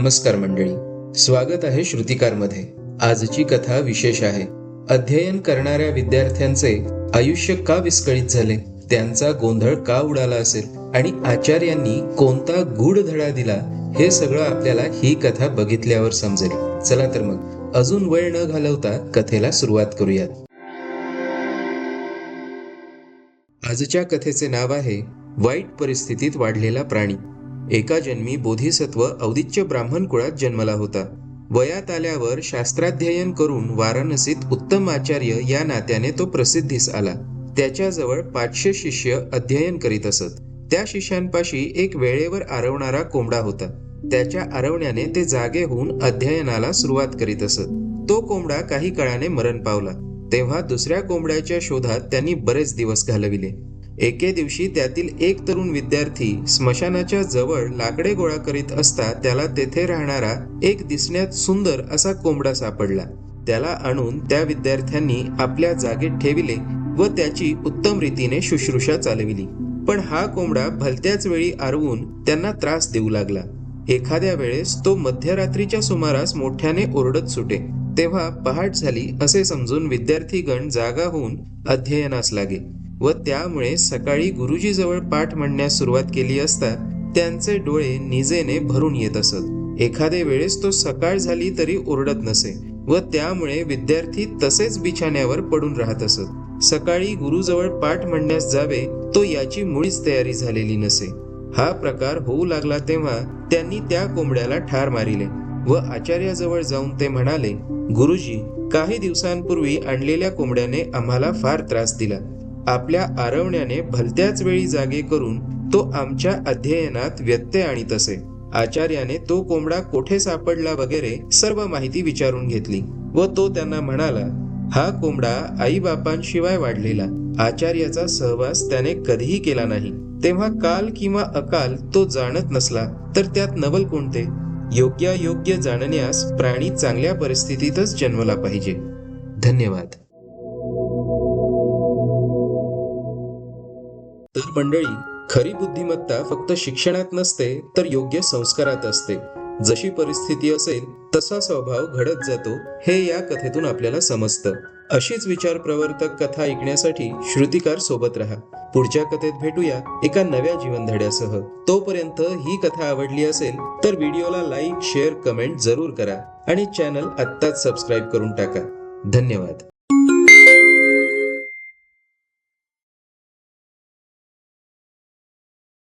नमस्कार मंडळी. स्वागत आहे श्रुतिकारमध्ये. आजची कथा विशेष आहे. अध्ययन करणाऱ्या विद्यार्थ्यांचे आयुष्य का विस्कळीत झाले? त्यांचा गोंधळ का उडाला असेल? आणि आचार्यांनी कोणता गूढ धडा दिला? हे सगळं आपल्याला ही कथा बघितल्यावर समजेल. चला तर मग अजून वेळ न घालवता कथेला सुरुवात करूयात. आजच्या कथेचे नाव आहे वाईट परिस्थितीत वाढलेला प्राणी. एका जन्मी बोधिसत्व औदिच्य ब्राह्मण कुळात जन्मला होता. वयात आल्यावर शास्त्राध्ययन करून वाराणसीत उत्तम आचार्य या नात्याने तो प्रसिद्धीस आला. त्याच्याजवळ पाचशे शिष्य अध्ययन करीत असत. त्या शिष्यांपाशी एक वेळेवर आरवणारा कोंबडा होता. त्याच्या आरवण्याने ते जागे होऊन अध्ययनाला सुरुवात करीत असत. तो कोंबडा काही काळाने मरण पावला. तेव्हा दुसऱ्या कोंबड्याच्या शोधात त्यांनी बरेच दिवस घालविले. एके दिवशी त्यातील एक तरुण विद्यार्थी स्मशानाच्या जवळ लाकडे गोळा करीत असता त्याला तेथे राहणारा एक दिसण्यात सुंदर असा कोंबडा सापडला. त्याला आणून त्या विद्यार्थ्यांनी आपल्या जागेत ठेविले व त्याची उत्तम रीतीने शुश्रूषा चालविली. पण हा कोंबडा भलत्याच वेळी आरवून त्यांना त्रास देऊ लागला. एखाद्या वेळेस तो मध्यरात्रीच्या सुमारास मोठ्याने ओरडत सुटे. तेव्हा पहाट झाली असे समजून विद्यार्थीगण जागा होऊन अध्ययनास लागे. व त्यामुळे सकाळी गुरुजीजवळ पाठ म्हणण्यास सुरुवात केली असता त्यांचे डोळे निजेने भरून येत असत. एखाद्या वेळेस तो सकाळ झाली तरी ओरडत नसे व त्यामुळे विद्यार्थी तसेच बिछाण्यावर पडून राहत असत. सकाळी गुरुजवळ पाठ म्हणण्यास जावे तो याची मुळीच तयारी झालेली नसे. हा प्रकार होऊ लागला तेव्हा त्यांनी त्या कोंबड्याला ठार मारिले व आचार्याजवळ जाऊन ते म्हणाले गुरुजी काही दिवसांपूर्वी आणलेल्या कोंबड्याने आम्हाला फार त्रास दिला. आपल्या आरवण्याने भलत्याच वेळी जागे करून तो आमच्या अध्ययनात व्यत्यय आणीत असे. आचार्याने तो कोंबडा कोठे सापडला वगैरे सर्व माहिती विचारून घेतली व तो त्यांना म्हणाला हा कोंबडा आई बापांशिवाय वाढलेला. आचार्याचा सहवास त्याने कधीही केला नाही. तेव्हा काल किंवा अकाल तो जाणत नसला तर त्यात नवल कोणते? योग्य योग्य जाणण्यास प्राणी चांगल्या परिस्थितीतच जन्मला पाहिजे. धन्यवाद. तर मंडळी खरी बुद्धिमत्ता फक्त शिक्षणात नसते तर योग्य संस्कारात असते. जशी परिस्थिती असेल तसा स्वभाव घडत जातो हे या कथेतून आपल्याला समजतं. अशीच विचार प्रवर्तक कथा ऐकण्यासाठी श्रुतिकार सोबत राहा. पुढच्या कथेत भेटूया एका नव्या जीवनधड्यासह. तोपर्यंत ही कथा आवडली असेल तर व्हिडिओला लाईक शेअर कमेंट जरूर करा. आणि चॅनल आत्ताच सबस्क्राईब करून टाका. धन्यवाद.